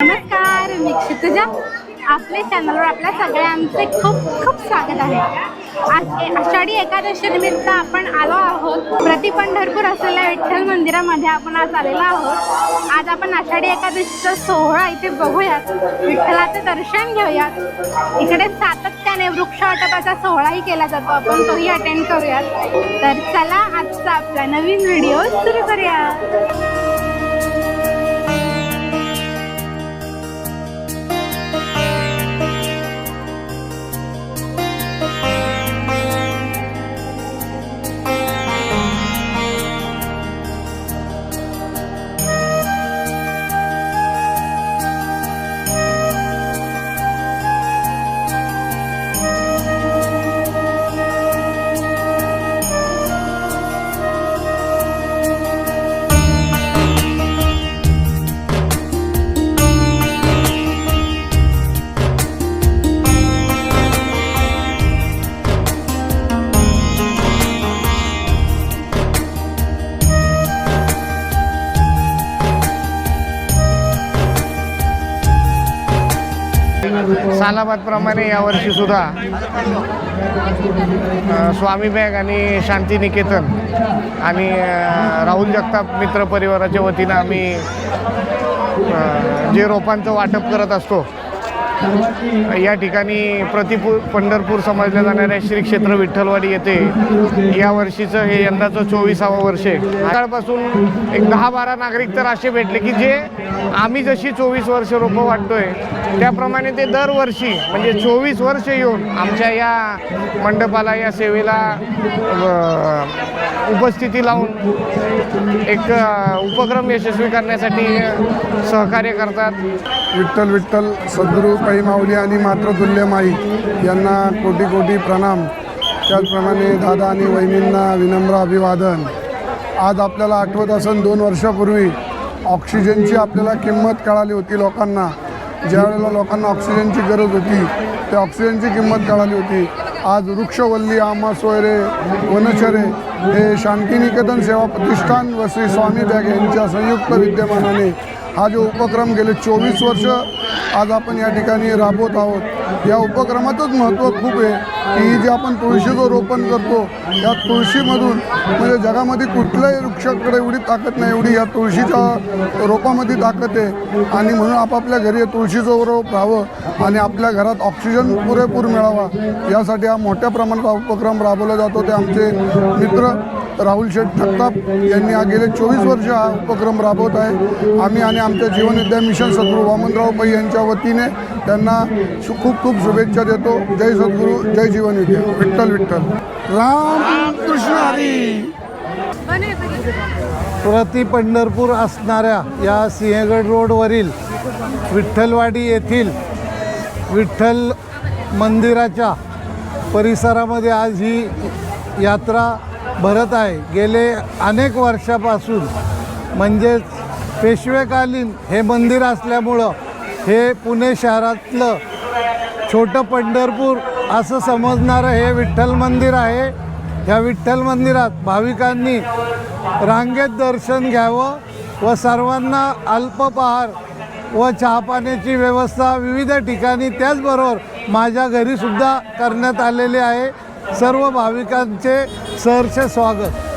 नमस्कार मी क्षितजा. आपल्या चॅनलवर आपल्या सगळ्यांचे खूप खूप स्वागत आहे. आज आषाढी एकादशीनिमित्त आपण आलो आहोत. प्रति पंढरपूर असलेल्या विठ्ठल मंदिरामध्ये आपण आज आलेलो आहोत. आज आपण आषाढी एकादशीचा सोहळा इथे बघूयात. विठ्ठलाचं दर्शन घेऊयात. इकडे सातत्याने वृक्षवाटपाचा सोहळाही केला जातो. आपण तोही अटेंड करूयात. तर चला आजचा आपला नवीन व्हिडिओ सुरू करूया सालाबादप्रमाणे यावर्षी सुद्धा स्वामी बॅग आणि शांती निकेतन आणि राहुल जगताप मित्र परिवाराच्या वतीनं आम्ही जे रोपांचं वाटप करत असतो या ठिकाणी प्रतिपूर पंढरपूर समजल्या जाणाऱ्या श्री क्षेत्र विठ्ठलवाडी येथे या वर्षीचं हे यंदाचं चोवीसावं वर्ष आहे. सकाळपासून एक दहा बारा नागरिक तर असे भेटले की जे आम्ही जशी चोवीस वर्ष रोपं वाटतोय त्याप्रमाणे ते दरवर्षी म्हणजे चोवीस वर्ष येऊन आमच्या या मंडपाला या सेवेला उपस्थिती लावून एक उपक्रम यशस्वी करण्यासाठी सहकार्य करतात. विठ्ठल विठ्ठल सद्गुरू पाई माऊली आणि मात्र माई यांना कोटी कोटी प्रणाम. त्याचप्रमाणे दादा आणि वहिनींना विनम्र अभिवादन. आज आपल्याला आठवत असून दोन वर्षापूर्वी ऑक्सिजनची आपल्याला किंमत कळाली होती लोकांना. ज्यावेळेला लोकांना ऑक्सिजनची गरज होती त्या ऑक्सिजनची किंमत कळाली होती. आज वृक्षवल्ली आमा सोयरे वनचरे हे शांतिनिकेतन सेवा प्रतिष्ठान व श्री स्वामी बॅग यांच्या संयुक्त विद्यमानाने हा जो उपक्रम गेले चोवीस वर्ष आज आपण या ठिकाणी राबवत आहोत या उपक्रमातच महत्त्व खूप आहे की जे आपण तुळशीचं रोपण करतो या तुळशीमधून म्हणजे जगामध्ये कुठल्याही वृक्षाकडे एवढी ताकद नाही एवढी या तुळशीच्या रोपामध्ये ताकद आहे. आणि म्हणून आपापल्या घरी तुळशीचं रोप राहावं आणि आपल्या घरात ऑक्सिजन पुरेपूर मिळावा यासाठी हा मोठ्या प्रमाणात उपक्रम राबवला जातो. ते आमचे मित्र राहुल शेठ ठक्काप यांनी हा गेले चोवीस वर्ष हा उपक्रम राबवत आहे. आम्ही आणि आमच्या जीवनविद्या मिशन सद्गुरू वामनराव पै यांच्या वतीने त्यांना खूप खूप शुभेच्छा देतो. जय सद्गुरू जय जीवनविद्या. विठ्ठल विठ्ठल. राम कृष्ण हरी. प्रति पंढरपूर असणाऱ्या या सिंहगड रोडवरील विठ्ठलवाडी येथील विठ्ठल मंदिराच्या परिसरामध्ये आज ही यात्रा भरत आहे. गेले अनेक वर्षापासून. म्हणजेच पेशवेकालीन हे मंदिर असल्यामुळं हे पुणे शहरातलं छोटं पंढरपूर असं समजणारं हे विठ्ठल मंदिर आहे. ह्या विठ्ठल मंदिरात भाविकांनी रांगेत दर्शन घ्यावं व सर्वांना अल्पपहार व चहापाण्याची व्यवस्था विविध ठिकाणी त्याचबरोबर माझ्या घरीसुद्धा करण्यात आलेली आहे. सर्व भाविकांचे सहर्ष स्वागत.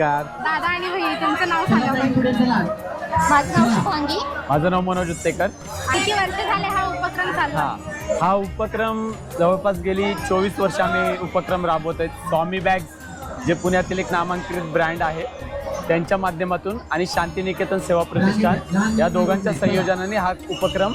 नमस्कार. दादा आणि भाई तुमचं नाव सांगा बरं. माझं नाव शुभांगी माझं नाव मनोज उत्तेकर. किती वर्ष झाले हा उपक्रम चालू हा. हा उपक्रम जवळपास गेली चोवीस वर्ष आम्ही उपक्रम राबवत आहेत स्वामी बॅग्स जे पुण्यातील एक नामांकित ब्रँड आहे त्यांच्या माध्यमातून आणि शांतिनिकेतन सेवा प्रतिष्ठान या दोघांच्या संयोजनाने हा उपक्रम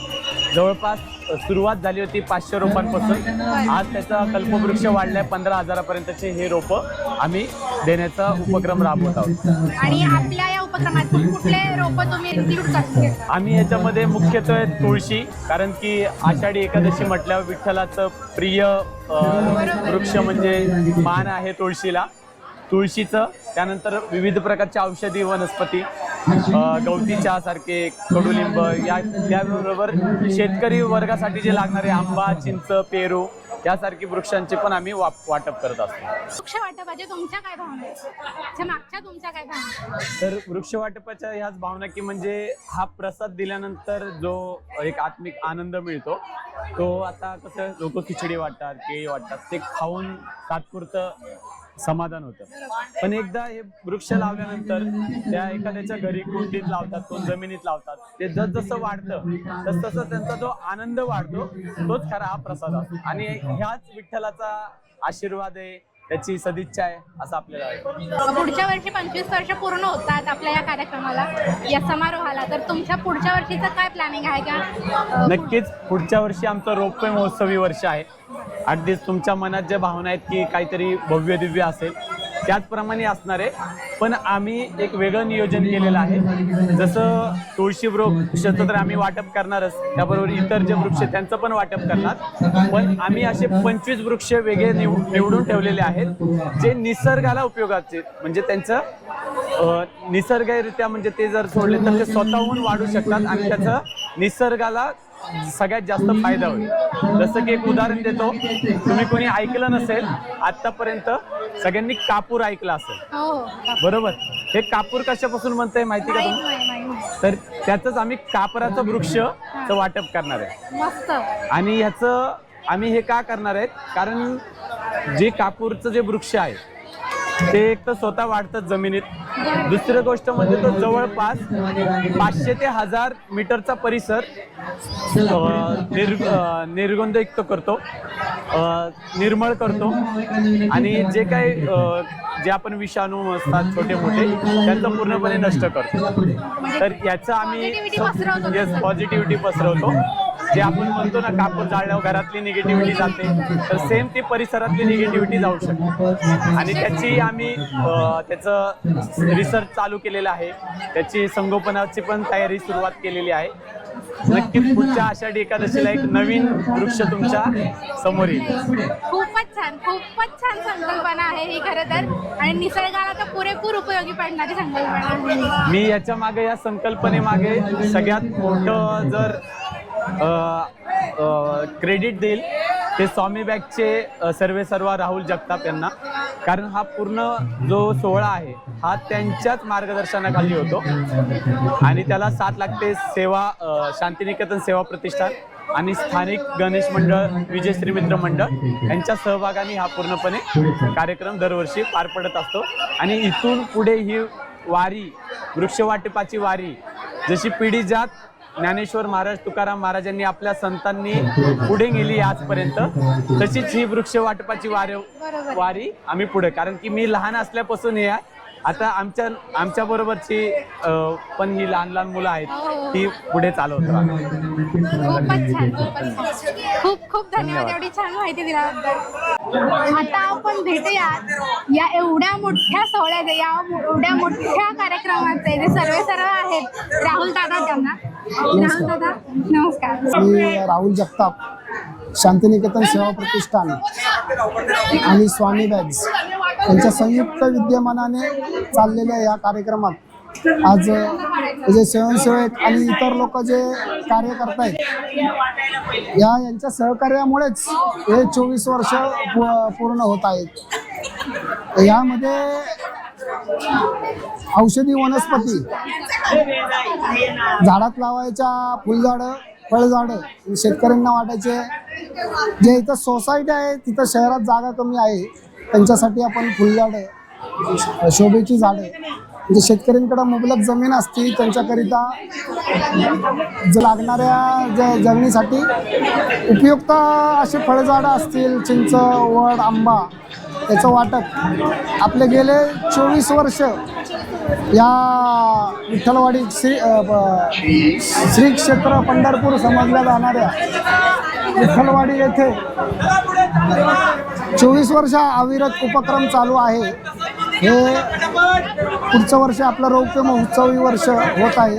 जवळपास सुरुवात झाली होती पाचशे रोपांपासून. आज त्याचा कल्पवृक्ष वाढलाय पंधरा हजारापर्यंतचे हे रोपं आम्ही देण्याचा उपक्रम राबवत आहोत. आणि आपल्या या उपक्रमात कुठले रोप तुम्ही इन्क्लूड करता आम्ही याच्यामध्ये मुख्यत्वे तुळशी कारण की आषाढी एकादशी म्हटल्यावर विठ्ठलाचं प्रिय वृक्ष म्हणजे मान आहे तुळशीला. तुळशीचं त्यानंतर विविध प्रकारच्या औषधी वनस्पती गवती चहासारखे कडुलिंब या त्याबरोबर शेतकरी वर्गासाठी जे लागणारे आंबा चिंच पेरू यासारखी वृक्षांचे पण आम्ही वाटप करत असतो. वृक्ष वाटपाचे तुमच्या काय भावना आहेत? मागच्या तुमच्या काय भावना आहेत? तर वृक्ष वाटपाच्या ह्याच भावना की म्हणजे हा प्रसाद दिल्यानंतर जो एक आत्मिक आनंद मिळतो. तो आता कसं लोक खिचडी वाटतात केळी वाटतात ते खाऊन तात्पुरतं समाधान होतं. पण एकदा हे वृक्ष लावल्यानंतर त्या एखाद्याच्या घरी कुंडीत लावतात कोण जमिनीत लावतात ते जस जसं वाढतं तस तसं त्यांचा जो आनंद वाढतो तोच खरा हा प्रसाद असतो. आणि ह्याच विठ्ठलाचा आशीर्वाद आहे त्याची सदिच्छा आहे असं आपल्याला वाटतं. पुढच्या वर्षी पंचवीस वर्ष पूर्ण होतात आपल्या या कार्यक्रमाला या समारोहाला. तर तुमच्या पुढच्या वर्षीचं काय प्लॅनिंग आहे का? नक्कीच पुढच्या वर्षी आमचं रोपवे महोत्सवी वर्ष आहे. अगदीच तुमच्या मनात ज्या भावना आहेत की काहीतरी भव्य दिव्य असेल त्याचप्रमाणे असणार आहे. पण आम्ही एक वेगळं नियोजन केलेलं आहे. जसं तुळशी वृक्षाचं तर आम्ही वाटप करणारच. त्याबरोबर इतर जे वृक्ष आहेत, त्यांचं पण वाटप करणार. पण आम्ही असे पंचवीस वृक्ष वेगळे निव निवडून ठेवलेले आहेत जे निसर्गाला उपयोगाचे म्हणजे त्यांचं निसर्गरित्या म्हणजे ते जर सोडले तर ते स्वतःहून वाढू शकतात आणि त्याचं निसर्गाला सगळ्यात जास्त फायदा होईल. जसं की एक उदाहरण देतो. तुम्ही कोणी ऐकलं नसेल आतापर्यंत सगळ्यांनी कापूर ऐकलं असेल. हो हो. बरोबर? हे कापूर कशापासून म्हणताय माहिती का तुम्ही. तर त्याच आम्ही कापराचं वृक्ष वाटप करणार आहे. मस्त. आणि ह्याचं आम्ही हे का करणार आहेत? कारण जे कापूरचं जे वृक्ष आहे ते एक तर स्वतः वाढतात जमिनीत. दुसरी गोष्ट म्हणजे तो जवळपास पाचशे ते हजार मीटरचा परिसर अं, निर अं, निर्गंधयुक्त करतो निर्मळ करतो. आणि जे काही जे आपण विषाणू असतात छोटे मोठे त्यांचं पूर्णपणे नष्ट करतो. तर याचं आम्ही. पॉझिटिव्हिटी पसरवतो. जे आपण म्हणतो ना कापूर जाळल्यावर घरातली निगेटिव्हिटी जाते तर सेम ती परिसरातली निगेटिव्हिटी जाऊ शकते. आणि त्याची आम्ही त्याचं रिसर्च चालू केलेलं आहे. त्याची संगोपनाची पण तयारी सुरुवात केलेली आहे. नक्कीच पुढच्या आषाढी एकादशीला एक नवीन वृक्ष तुमच्यासमोर येईल. खूपच छान खूपच छान संकल्पना आहे ही खरं तर. आणि निसर्गाला तर पुरेपूर उपयोगी पडणारी संकल्पना आहे. मी याच्या मागे या संकल्पनेमागे सगळ्यात मोठं जर क्रेडिट देईल. ते स्वामी बॅगचे सर्वे सर्वा राहुल जगताप यांना. कारण हा पूर्ण जो सोहळा आहे हा त्यांच्याच मार्गदर्शनाखाली होतो. आणि त्याला साथ लागते सेवा शांतिनिकेतन सेवा प्रतिष्ठान आणि स्थानिक गणेश मंडळ विजयश्री मित्र मंडळ यांच्या सहभागाने हा पूर्णपणे कार्यक्रम दरवर्षी पार पडत असतो. आणि इथून पुढे ही वारी वृक्षवाटपाची वारी जशी पिढी जात ज्ञानेश्वर महाराज तुकाराम महाराजांनी आपल्या संतांनी पुढे नेली आजपर्यंत तशीच ही वृक्ष वाटपाची. वारी आम्ही पुढे कारण की मी लहान असल्यापासून हे आहे. आता आमच्या आमच्या बरोबरची पण ही लहान लहान मुलं आहेत ती पुढे चालवत राहतात. खूपच छान खूपच छान खूप खूप धन्यवाद एवढी छान माहिती दिल्याबद्दल. आता आपण भेटूयात या एवढ्या मोठ्या सोहळ्याचे या एवढ्या मोठ्या कार्यक्रमाचे जे सर्वे सर्व आहेत राहुल दादा त्यांना. राहुल दादा नमस्कार. मी राहुल जगताप शांतिनिकेतन सेवा प्रतिष्ठान आणि स्वामी बॅग्स. त्यांच्या संयुक्त विद्यमानाने चाललेल्या या कार्यक्रमात आज जे स्वयंसेवक आणि इतर लोक जे कार्य करतायत या यांच्या सहकार्यामुळेच हे चोवीस वर्ष पूर्ण होत आहेत. यामध्ये औषधी वनस्पती झाडात लावायच्या फुलझाडं फळझाडं शेतकऱ्यांना वाटायचे. जे इथं सोसायटी आहे तिथं शहरात जागा कमी आहे. त्यांच्यासाठी आपण फुलझाडे शोभेची झाडे म्हणजे शेतकऱ्यांकडे मुबलक जमीन असती त्यांच्याकरिता लागणाऱ्या ज जमिनीसाठी उपयुक्त असे फळझाडं असतील चिंच वड आंबा त्याचं वाटप. आपले गेले चोवीस वर्ष या विठ्ठलवाडी श्री श्री क्षेत्र पंढरपूर समजल्या जाणाऱ्या विठ्ठलवाडी येथे चोवीस वर्ष अविरत उपक्रम चालू आहे. हे पुढचं वर्ष आपलं रौप्य महोत्सवी वर्ष होत आहे.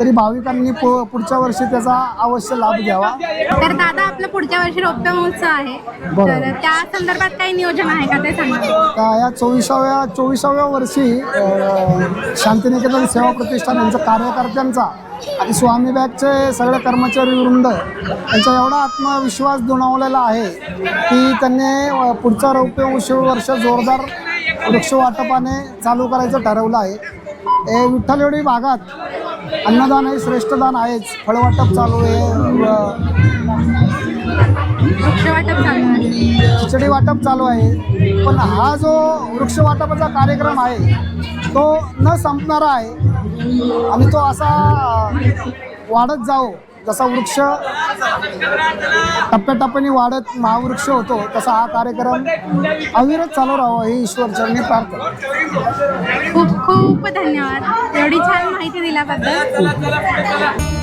तरी भाविकांनी पुढच्या वर्षी त्याचा अवश्य लाभ घ्यावा. तर दादा आपलं पुढच्या वर्षी रौप्य महोत्सव आहे. तर त्या संदर्भात काही नियोजन आहे का ते सांगा. या चोवीसाव्या चोवीसाव्या वर्षी शांतिनिकेतन सेवा प्रतिष्ठान यांच्या कार्यकर्त्यांचा आणि स्वामी बॅगचे सगळे कर्मचारी वृंद त्यांचा एवढा आत्मविश्वास दुणावलेला आहे की त्यांनी पुढचा रौप्य वर्ष जोरदार वृक्ष वाटपाने चालू करायचं ठरवलं आहे. हे विठ्ठलवाडी भागात अन्नदान हे श्रेष्ठदान आहेच. फळवाटप चालू आहे. व वृक्ष वाटप चालू आहे. खिचडी वाटप चालू आहे. पण हा जो वृक्ष वाटपाचा कार्यक्रम आहे तो न संपणारा आहे. आणि तो असा वाढत जाओ जसा वृक्ष टप्प्याटप्प्याने वाढत महावृक्ष होतो तसा हा कार्यक्रम अविरत चालू राहावा ही ईश्वरचरणी प्रार्थना. खूप खूप धन्यवाद. एवढी छान माहिती दिल्याबद्दल.